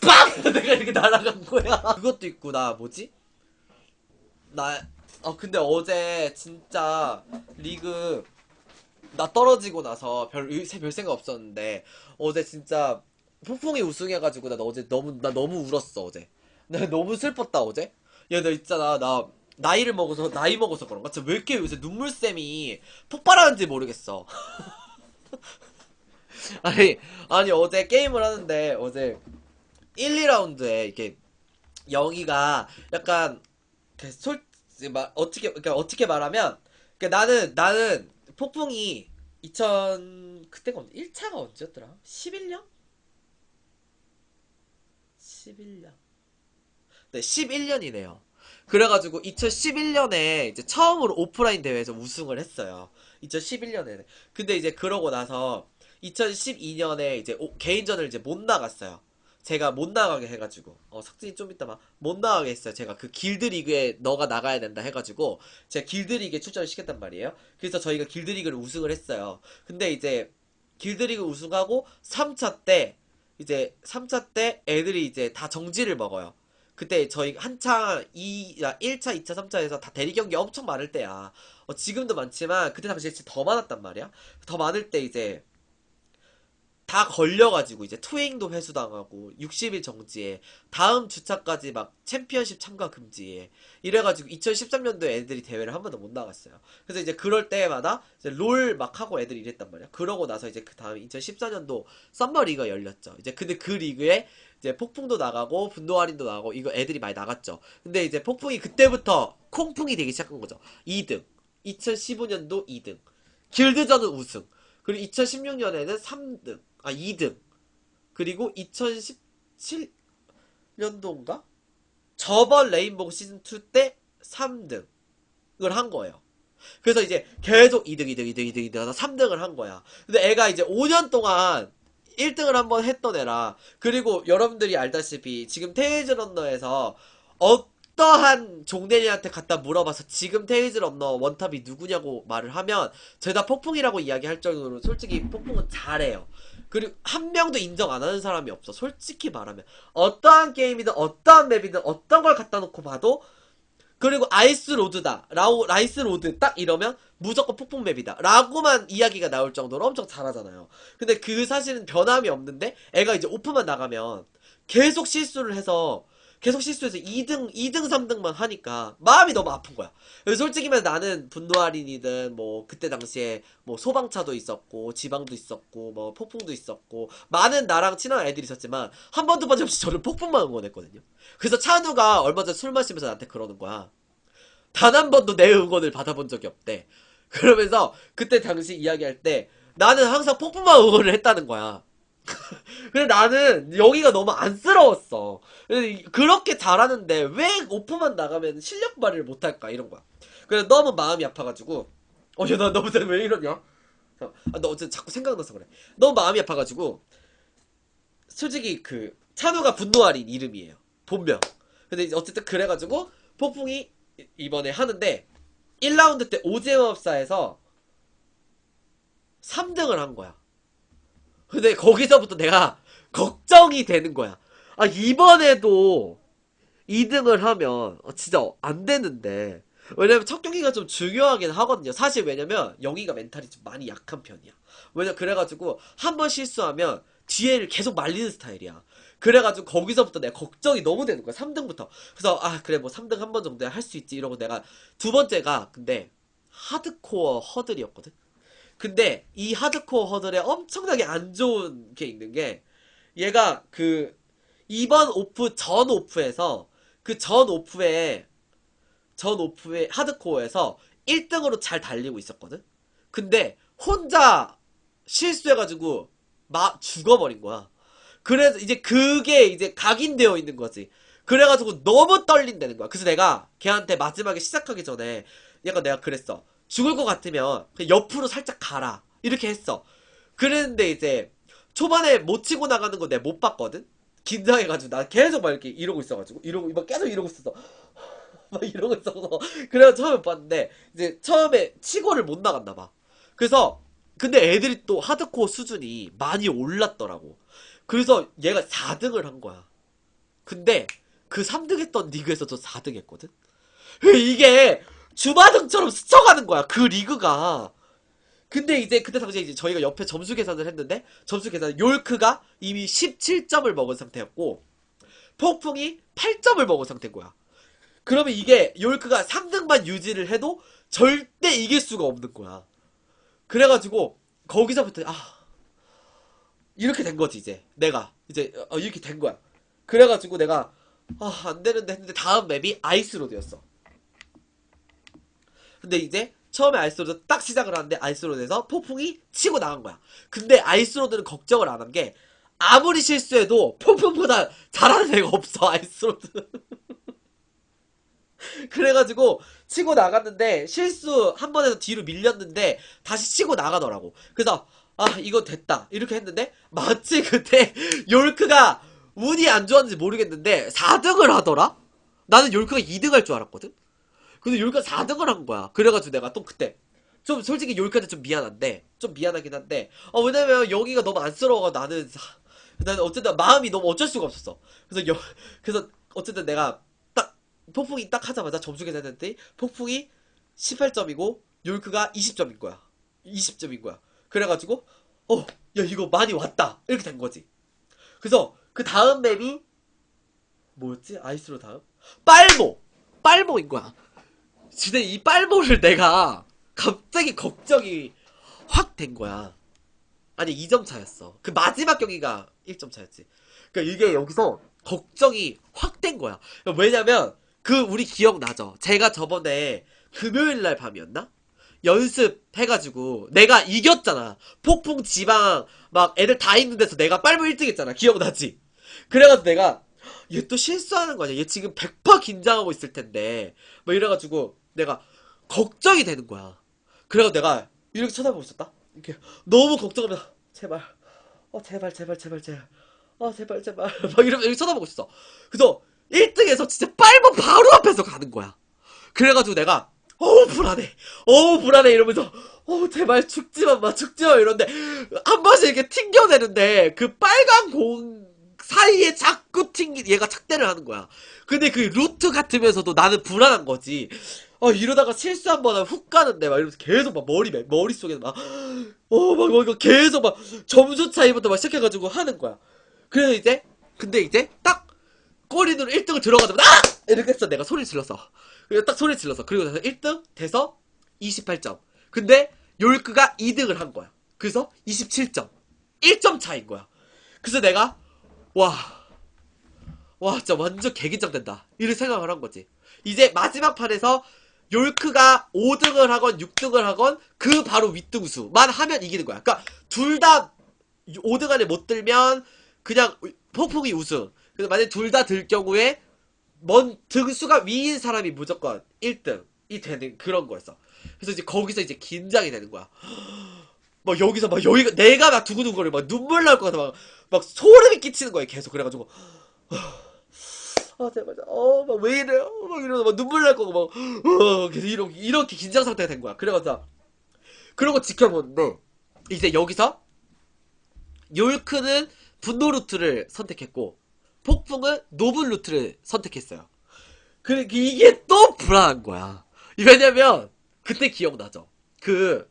빵! 내가 이렇게 날아간 거야. 그것도 있고 나 뭐지? 나어 근데 어제 진짜 리그 나 떨어지고 나서 별, 의- 별 생각 없었는데 어제 진짜 폭풍이 우승해가지고 나 어제 너무 나 너무 울었어 어제 나 너무 슬펐다 어제 야 나 있잖아 나 나이를 먹어서 나이 먹어서 그런가 진짜 왜 이렇게 요새 눈물샘이 폭발하는지 모르겠어 아니 아니 어제 게임을 하는데 어제 1, 2라운드에 이렇게 영희가 약간 그 솔, 말, 어떻게, 그러니까 어떻게 말하면, 그러니까 나는, 나는 폭풍이 2000, 그때가 언제, 1차가 언제였더라? 11년? 11년. 네, 11년이네요. 그래가지고 2011년에 이제 처음으로 오프라인 대회에서 우승을 했어요. 2011년에는. 근데 이제 그러고 나서 2012년에 이제 오- 개인전을 이제 못 나갔어요. 제가 못 나가게 해가지고 어 석진이 좀 이따 막못 나가게 했어요. 제가 그 길드 리그에 너가 나가야 된다 해가지고 제가 길드 리그에 출전을 시켰단 말이에요. 그래서 저희가 길드 리그를 우승을 했어요. 근데 이제 길드 리그 우승하고 3차 때 이제 3차 때 애들이 이제 다 정지를 먹어요. 그때 저희 한창 2, 1차, 2차, 3차에서 다 대리 경기 엄청 많을 때야. 어, 지금도 많지만 그때 당시에 진짜 더 많았단 말이야. 더 많을 때 이제 다 걸려가지고 이제 투행도 회수당하고 60일 정지에 다음 주차까지 막 챔피언십 참가 금지에 이래가지고 2013년도에 애들이 대회를 한 번도 못 나갔어요. 그래서 이제 그럴 때마다 롤 막 하고 애들이 이랬단 말이야. 그러고 나서 이제 그 다음에 2014년도 썸머 리그가 열렸죠. 이제 근데 그 리그에 이제 폭풍도 나가고 분노 할인도 나가고 이거 애들이 많이 나갔죠. 근데 이제 폭풍이 그때부터 콩풍이 되기 시작한 거죠. 2등. 2015년도 2등. 길드전은 우승. 그리고 2016년에는 3등. 아, 2등. 그리고 2017년도인가? 저번 레인보우 시즌 2 때 3등을 한 거예요. 그래서 이제 계속 2등, 2등, 2등, 2등, 2등 하다 3등을 한 거야. 근데 애가 이제 5년 동안 1등을 한번 했던 애라. 그리고 여러분들이 알다시피 지금 테이즈 런너에서 어 떠한 종대리한테 갖다 물어봐서 지금 테이즈 런너 원탑이 누구냐고 말을 하면 죄다 폭풍이라고 이야기할 정도로 솔직히 폭풍은 잘해요. 그리고 한 명도 인정 안 하는 사람이 없어. 솔직히 말하면 어떠한 게임이든 어떠한 맵이든 어떤 걸 갖다 놓고 봐도 그리고 아이스 로드다. 라우 라이스 로드 딱 이러면 무조건 폭풍 맵이다. 라고만 이야기가 나올 정도로 엄청 잘하잖아요. 근데 그 사실은 변함이 없는데 애가 이제 오프만 나가면 계속 실수를 해서 계속 실수해서 2등, 2등, 3등만 하니까 마음이 너무 아픈 거야. 솔직히 말해서 나는 분노 할인이든 뭐 그때 당시에 뭐 소방차도 있었고 지방도 있었고 뭐 폭풍도 있었고 많은 나랑 친한 애들이 있었지만 한 번도 빠짐없이 저를 폭풍만 응원했거든요. 그래서 찬우가 얼마 전에 술 마시면서 나한테 그러는 거야. 단 한 번도 내 응원을 받아본 적이 없대. 그러면서 그때 당시 이야기할 때 나는 항상 폭풍만 응원을 했다는 거야. 근데 나는 여기가 너무 안쓰러웠어. 그렇게 잘하는데 왜 오프만 나가면 실력 발휘를 못할까 이런 거야. 그래서 너무 마음이 아파가지고 어, 야, 나 너무 왜 이러냐? 아, 너 어제 자꾸 생각나서 그래. 너무 마음이 아파가지고 솔직히 그 찬우가 분노할인 이름이에요. 본명. 근데 어쨌든 그래가지고 폭풍이 이- 이번에 하는데 1라운드 때 오제마법사에서 3등을 한 거야. 근데 거기서부터 내가 걱정이 되는 거야. 아, 이번에도 2등을 하면 어, 진짜 안 되는데. 왜냐면 첫 경기가 좀 중요하긴 하거든요. 사실 왜냐면 영희가 멘탈이 좀 많이 약한 편이야. 왜냐 그래가지고 한 번 실수하면 뒤에를 계속 말리는 스타일이야. 그래가지고 거기서부터 내가 걱정이 너무 되는 거야. 3등부터. 그래서 아 그래 뭐 3등 한 번 정도야 할수 있지 이러고 내가 두 번째가 근데 하드코어 허들이었거든. 근데 이 하드코어 허들에 엄청나게 안 좋은 게 있는 게 얘가 그 이번 오프 전 오프에서 그 전 오프에 전 오프의 하드코어에서 1등으로 잘 달리고 있었거든. 근데 혼자 실수해가지고 막 죽어버린 거야. 그래서 이제 그게 이제 각인되어 있는 거지. 그래가지고 너무 떨린다는 거야. 그래서 내가 걔한테 마지막에 시작하기 전에 약간 내가 그랬어. 죽을 것 같으면 옆으로 살짝 가라. 이렇게 했어. 그랬는데 이제 초반에 못 치고 나가는 거 내가 못 봤거든? 긴장해가지고 나 계속 막 이렇게 이러고 있어가지고 이러고 막 계속 이러고 있었어. 막 이러고 있어서 그래서 처음에 봤는데 이제 처음에 치고를 못 나갔나 봐. 그래서 근데 애들이 또 하드코어 수준이 많이 올랐더라고. 그래서 얘가 4등을 한 거야. 근데 그 3등 했던 리그에서 저 4등 했거든? 이게 주마등처럼 스쳐가는 거야, 그 리그가. 근데 이제 그때 당시에 이제 저희가 옆에 점수 계산을 했는데 점수 계산 요르크가 이미 17점을 먹은 상태였고 폭풍이 8점을 먹은 상태인 거야. 그러면 이게 요르크가 3등만 유지를 해도 절대 이길 수가 없는 거야. 그래가지고 거기서부터 아 이렇게 된 거지 이제 내가 이제 어, 이렇게 된 거야. 그래가지고 내가 아 안 되는데 했는데 다음 맵이 아이스로드였어. 근데 이제 처음에 아이스로드 딱 시작을 하는데 아이스로드에서 폭풍이 치고 나간 거야. 근데 아이스로드는 걱정을 안 한 게 아무리 실수해도 폭풍보다 잘하는 애가 없어 아이스로드. 그래가지고 치고 나갔는데 실수 한 번에서 뒤로 밀렸는데 다시 치고 나가더라고. 그래서 아 이거 됐다 이렇게 했는데 마치 그때 요르크가 운이 안 좋았는지 모르겠는데 4등을 하더라? 나는 요르크가 2등 할 줄 알았거든? 근데 요르크가 4등을 한 거야. 그래가지고 내가 또 그때 좀 솔직히 요르크한테 좀 미안한데 좀 미안하긴 한데 어 왜냐면 여기가 너무 안쓰러워가 나는 나는 어쨌든 마음이 너무 어쩔 수가 없었어. 그래서 여 그래서 어쨌든 내가 딱 폭풍이 딱 하자마자 점수 계산했더니 폭풍이 18점이고 요르크가 20점인 거야. 20점인 거야. 그래가지고 어 야 이거 많이 왔다 이렇게 된 거지. 그래서 그 다음 맵이 뭐였지? 아이스로 다음 빨모 빨모인 거야. 근데 이 빨모를 내가 갑자기 걱정이 확 된 거야. 아니 2점 차였어. 그 마지막 경기가 1점 차였지. 그러니까 이게 여기서 걱정이 확 된 거야. 왜냐면 그 우리 기억나죠? 제가 저번에 금요일 날 밤이었나? 연습해가지고 내가 이겼잖아. 폭풍 지방 막 애들 다 있는 데서 내가 빨모 1등 했잖아. 기억나지? 그래가지고 내가 얘 또 실수하는 거 아니야? 얘 지금 100% 긴장하고 있을 텐데. 뭐 이래가지고 내가 걱정이 되는 거야. 그래서 내가 이렇게 쳐다보고 있었다. 이렇게 너무 걱정하면서 제발, 어 제발 제발 제발 제발, 어 제발 제발 막 이러면서 이렇게 쳐다보고 있어. 그래서 1등에서 진짜 빨고 바로 앞에서 가는 거야. 그래가지고 내가 어우 불안해, 어우 불안해 이러면서 어 제발 죽지만 마 죽지마 이런데 한 번씩 이렇게 튕겨내는데 그 빨간 공 사이에 자꾸 튕기 얘가 착대를 하는 거야. 근데 그 루트 같으면서도 나는 불안한 거지. 어, 이러다가 실수 한 번 하면 훅 가는데, 막 이러면서 계속 막 머리, 머릿속에 막, 어, 막, 막, 계속 막, 점수 차이부터 막 시작해 가지고 하는 거야. 그래서 이제, 근데 이제, 딱, 꼬리으로 1등을 들어가자마자, 아! 이렇게 했어. 내가 소리 질렀어. 딱 소리 질렀어. 그리고 나서 1등 돼서 28점. 근데, 요르크가 2등을 한 거야. 그래서 27점. 1점 차인 거야. 그래서 내가, 와, 와, 진짜 완전 개긴장된다. 이런 생각을 한 거지. 이제 마지막 판에서 요르크가 5등을 하건 6등을 하건 그 바로 윗등수만 하면 이기는 거야. 그러니까 둘 다 5등 안에 못 들면 그냥 폭풍이 우승. 근데 만약에 둘 다 들 경우에 먼 등수가 위인 사람이 무조건 1등이 되는 그런 거였어. 그래서 이제 거기서 이제 긴장이 되는 거야. 막 여기서 막 여기가 내가 막 두근두근거려 막 눈물 나올 것 같아 막, 막 소름이 끼치는 거야 계속 그래가지고 아 제발 어막 왜 이래요? 막 이러면서 막 눈물 날 거고 막어 이렇게 이렇게 긴장 상태가 된 거야. 그래가지고 그러고 지켜보는데 이제 여기서 요르크는 분노 루트를 선택했고 폭풍은 노블 루트를 선택했어요. 그 이게 또 불안한 거야. 왜냐면 그때 기억나죠? 그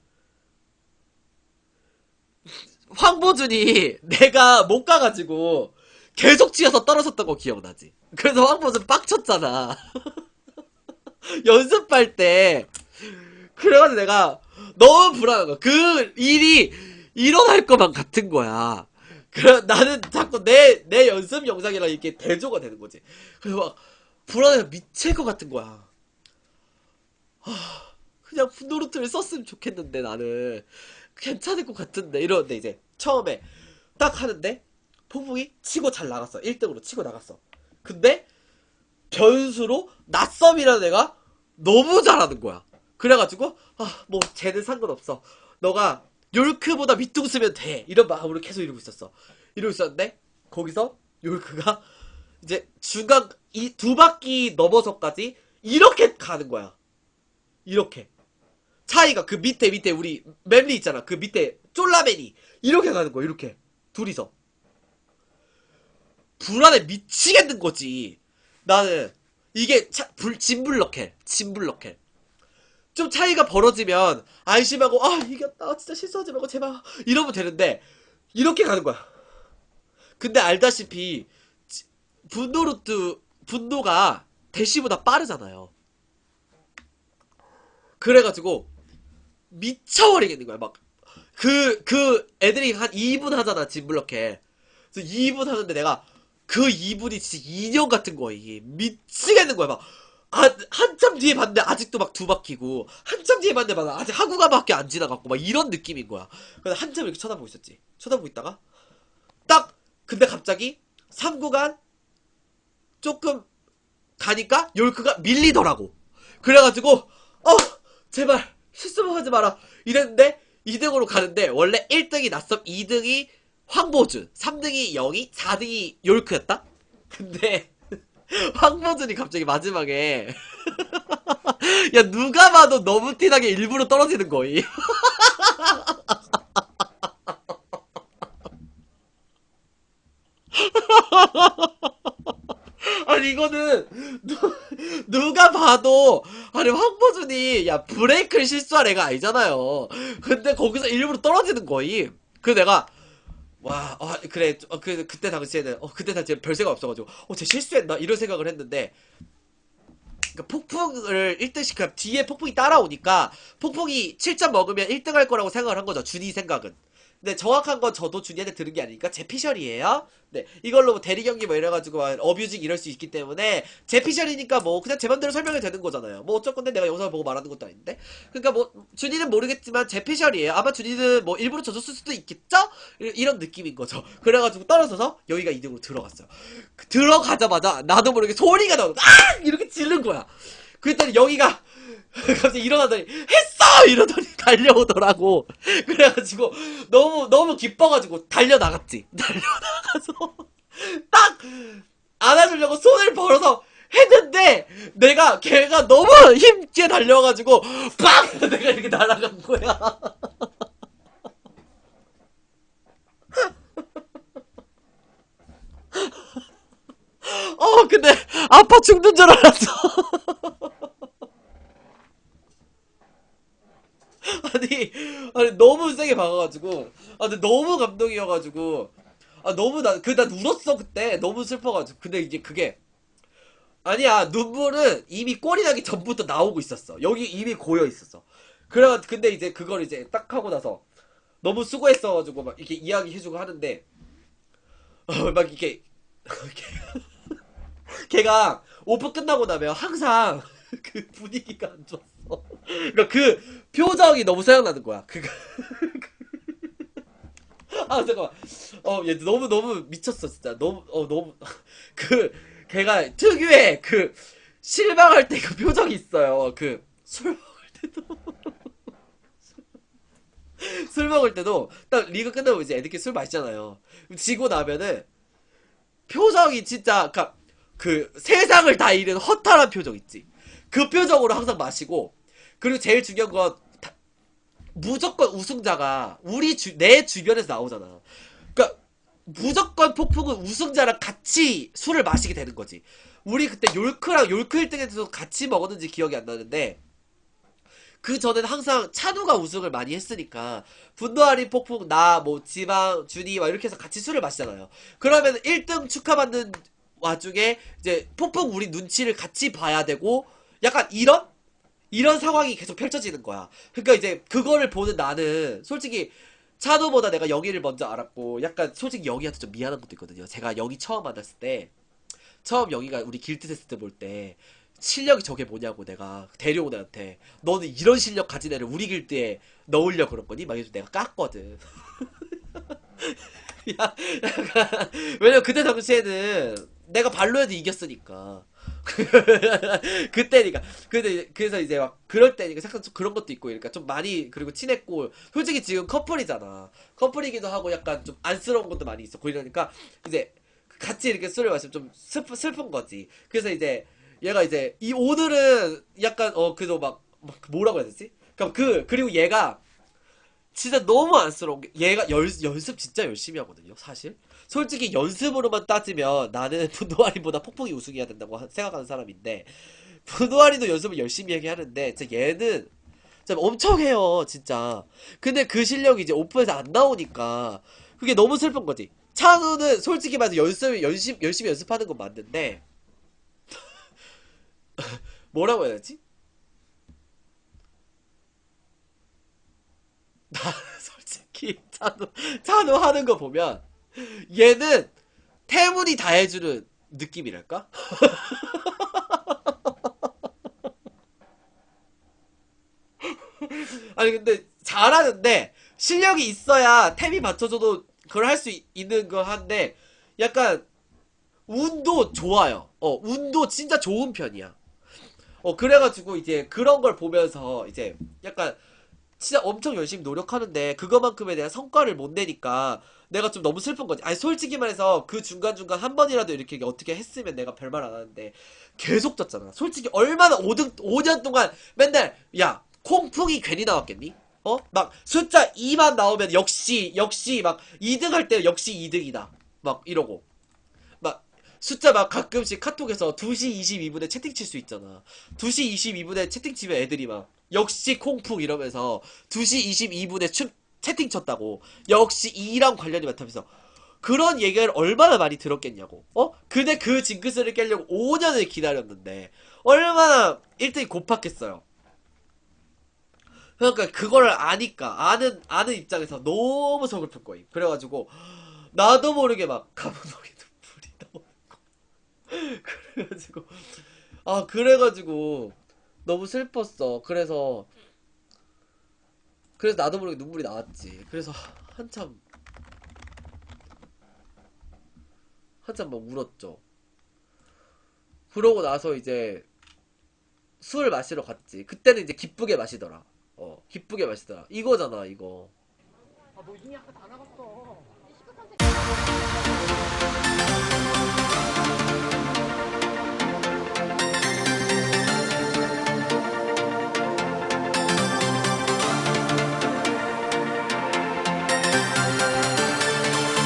황보준이 내가 못 가가지고 계속 치여서 떨어졌던 거 기억나지? 그래서 황보준 빡쳤잖아. 연습할 때. 그래가지고 내가 너무 불안한 거야. 그 일이 일어날 것만 같은 거야. 그래, 나는 자꾸 내, 내 연습 영상이랑 이렇게 대조가 되는 거지. 그래서 막 불안해서 미칠 것 같은 거야. 하, 그냥 분노루트를 썼으면 좋겠는데 나는. 괜찮을 것 같은데 이러는데 이제 처음에 딱 하는데 폭풍이 치고 잘 나갔어 1등으로 치고 나갔어 근데 변수로 낯섦이라는 애가 너무 잘하는 거야. 그래가지고 아 뭐 쟤는 상관없어. 너가 요르크보다 밑둥 쓰면 돼. 이런 마음으로 계속 이러고 있었어. 이러고 있었는데 거기서 요르크가 이제 중간 이 두 바퀴 넘어서까지 이렇게 가는 거야. 이렇게. 차이가 그 밑에 밑에 우리 맵리 있잖아. 그 밑에 쫄라맨이. 이렇게 가는 거야 이렇게. 둘이서 불안해 미치겠는 거지. 나는 이게 차, 불 진블럭해 진블럭해. 좀 차이가 벌어지면 안심하고 아 이겼다 진짜 실수하지 말고 제발 이러면 되는데 이렇게 가는 거야. 근데 알다시피 지- 분노루트 분노가 대시보다 빠르잖아요. 그래가지고 미쳐버리겠는 거야. 막 그그 애들이 한 2분 하잖아 진블럭해. 그래서 2분 하는데 내가 그 2분이 진짜 2년 같은 거야 이게 미치겠는 거야 막. 아, 한참 뒤에 봤는데 아직도 막 두 바퀴고 한참 뒤에 봤는데 막 아직 하구가밖에 안 지나갔고 막 이런 느낌인 거야. 그래서 한참 이렇게 쳐다보고 있었지. 쳐다보고 있다가 딱 근데 갑자기 3구간 조금 가니까 열크가 밀리더라고. 그래가지고 어 제발 실수만 하지 마라 이랬는데 2등으로 가는데 원래 1등이 낯섭 2등이 황보준. 3등이 영희 4등이 열크였다? 근데 황보준이 갑자기 마지막에 야 누가 봐도 너무 티나게 일부러 떨어지는 거이 아니 이거는 누, 누가 봐도 아니 황보준이 야 브레이크를 실수할 애가 아니잖아요. 근데 거기서 일부러 떨어지는 거임. 그 내가 와, 아, 그래, 어, 그, 그때 당시에는, 어, 그때 당시에 별 생각 없어가지고, 어, 쟤 실수했나? 이런 생각을 했는데, 그니까 폭풍을 1등 시켜, 뒤에 폭풍이 따라오니까, 폭풍이 7점 먹으면 1등 할 거라고 생각을 한 거죠, 준이 생각은. 근데 정확한 건 저도 준이한테 들은 게 아니니까 제 피셜이에요. 네, 이걸로 뭐 대리 경기 뭐 이래가지고 막 어뷰징 이럴 수 있기 때문에 제 피셜이니까 뭐 그냥 제 맘대로 설명이 되는 거잖아요. 뭐 어쩔 건데 내가 영상을 보고 말하는 것도 아닌데. 그러니까 뭐 준이는 모르겠지만 제 피셜이에요. 아마 준이는 뭐 일부러 져줬을 수도 있겠죠? 이- 이런 느낌인 거죠. 그래가지고 떨어져서 여기가 2등으로 들어갔어요. 그 들어가자마자 나도 모르게 소리가 나오고 아! 이렇게 지른 거야. 그랬더니 여기가 갑자기 일어나더니 했어 이러더니 달려오더라고. 그래가지고 너무 너무 기뻐가지고 달려 나갔지. 달려 나가서 딱 안아주려고 손을 벌어서 했는데 내가 걔가 너무 힘있게 달려가지고 빡 내가 이렇게 날아간 거야. 어 근데 아파 죽는 줄 알았어. 아니, 아니 너무 세게 박아가지고, 아 근데 너무 감동이어가지고, 아 너무 나, 그난 울었어 그때 너무 슬퍼가지고. 근데 이제 그게 아니야 눈물은 이미 꼴이 나기 전부터 나오고 있었어. 여기 이미 고여 있었어. 그래, 근데 이제 그걸 이제 딱 하고 나서 너무 수고했어가지고 막 이렇게 이야기 해주고 하는데, 어, 막 이렇게 걔가 오프 끝나고 나면 항상 그 분위기가 안 좋았어. 그러니까 그 표정이 너무 생각나는 거야. 그가 아 잠깐만. 어, 얘 너무 너무 미쳤어 진짜. 너무 어 너무 그 걔가 특유의 그 실망할 때 그 표정이 있어요. 그 술 먹을 때도 술 먹을 때도 딱 리그 끝나고 이제 애들끼리 술 마시잖아요. 지고 나면은 표정이 진짜 그니까 그 세상을 다 잃은 허탈한 표정 있지. 그 표정으로 항상 마시고 그리고 제일 중요한 건 다- 무조건 우승자가 우리 주, 내 주변에서 나오잖아. 그러니까 무조건 폭풍은 우승자랑 같이 술을 마시게 되는 거지. 우리 그때 욜크랑 욜크 1등에서 같이 먹었는지 기억이 안 나는데 그 전에는 항상 찬우가 우승을 많이 했으니까 분노아리 폭풍 나 뭐 지방 준이 막 이렇게 해서 같이 술을 마시잖아요. 그러면 1등 축하받는 와중에 이제 폭풍 우리 눈치를 같이 봐야 되고 약간 이런 이런 상황이 계속 펼쳐지는 거야. 그러니까 이제 그거를 보는 나는 솔직히 찬우보다 내가 영희를 먼저 알았고 약간 솔직히 영희한테 좀 미안한 것도 있거든요. 제가 영희 처음 만났을 때 처음 영희가 우리 길드 테스트 볼 때 실력이 저게 뭐냐고 내가 데려온 애한테 너는 이런 실력 가진 애를 우리 길드에 넣으려 그런 거니? 막 해서 내가 깠거든. 야, 약간 왜냐면 그때 당시에는 내가 발로해도 이겼으니까. 그때니까. 근데 그래서 이제 막 그럴 때니까 약간 좀 그런 것도 있고 그러니까 좀 많이 그리고 친했고 솔직히 지금 커플이잖아. 커플이기도 하고 약간 좀 안쓰러운 것도 많이 있어. 그러니까 이제 같이 이렇게 술을 마시면 좀 슬픈 슬픈 거지. 그래서 이제 얘가 이제 이 오늘은 약간 어 그래도 막, 막 뭐라고 해야 되지? 그러니까 그 그리고 얘가 진짜 너무 안쓰러운 게 얘가 열, 연습 진짜 열심히 하거든요 사실. 솔직히 연습으로만 따지면 나는 분노아리보다 폭풍이 우승해야 된다고 하- 생각하는 사람인데 분노아리도 연습을 열심히 하게 하는데 진짜 얘는 진짜 엄청 해요 진짜. 근데 그 실력이 이제 오픈에서 안 나오니까 그게 너무 슬픈 거지. 찬우는 솔직히 말해서 연습 열심히 열심히 연습하는 건 맞는데 뭐라고 해야 되지? 나 솔직히 찬우 찬우 하는 거 보면 얘는 태문이 다 해주는 느낌이랄까? 아니 근데 잘하는데 실력이 있어야 템이 받쳐줘도 그걸 할 수 있는 거 한데 약간 운도 좋아요. 어 운도 진짜 좋은 편이야. 어 그래가지고 이제 그런 걸 보면서 이제 약간 진짜 엄청 열심히 노력하는데 그거만큼에 대한 성과를 못 내니까 내가 좀 너무 슬픈 거지. 아니 솔직히 말해서 그 중간중간 한 번이라도 이렇게 어떻게 했으면 내가 별말 안 하는데 계속 졌잖아. 솔직히 얼마나 5등 5년 동안 맨날 야 콩풍이 괜히 나왔겠니? 어? 막 숫자 2만 나오면 역시 역시 막 2등 할 때 역시 2등이다. 막 이러고 막 숫자 막 가끔씩 카톡에서 2시 22분에 채팅 칠 수 있잖아. 2시 22분에 채팅 치면 애들이 막 역시 콩풍 이러면서 2시 22분에 춤 채팅 쳤다고. 역시 이랑 관련이 많다면서. 그런 얘기를 얼마나 많이 들었겠냐고. 어? 근데 그 징크스를 깨려고 5년을 기다렸는데 얼마나 1등이 고팠겠어요. 그러니까 그걸 아니까 아는 아는 입장에서 너무 서글픈 거임. 그래가지고 나도 모르게 막 거. 그래가지고 아 그래가지고 너무 슬펐어. 그래서 그래서 나도 모르게 눈물이 나왔지. 그래서 한참 한참 막 울었죠. 그러고 나서 이제 술 마시러 갔지. 그때는 이제 기쁘게 마시더라. 어, 기쁘게 마시더라. 이거잖아, 이거. 아, 너 이미 아까 다 나갔어.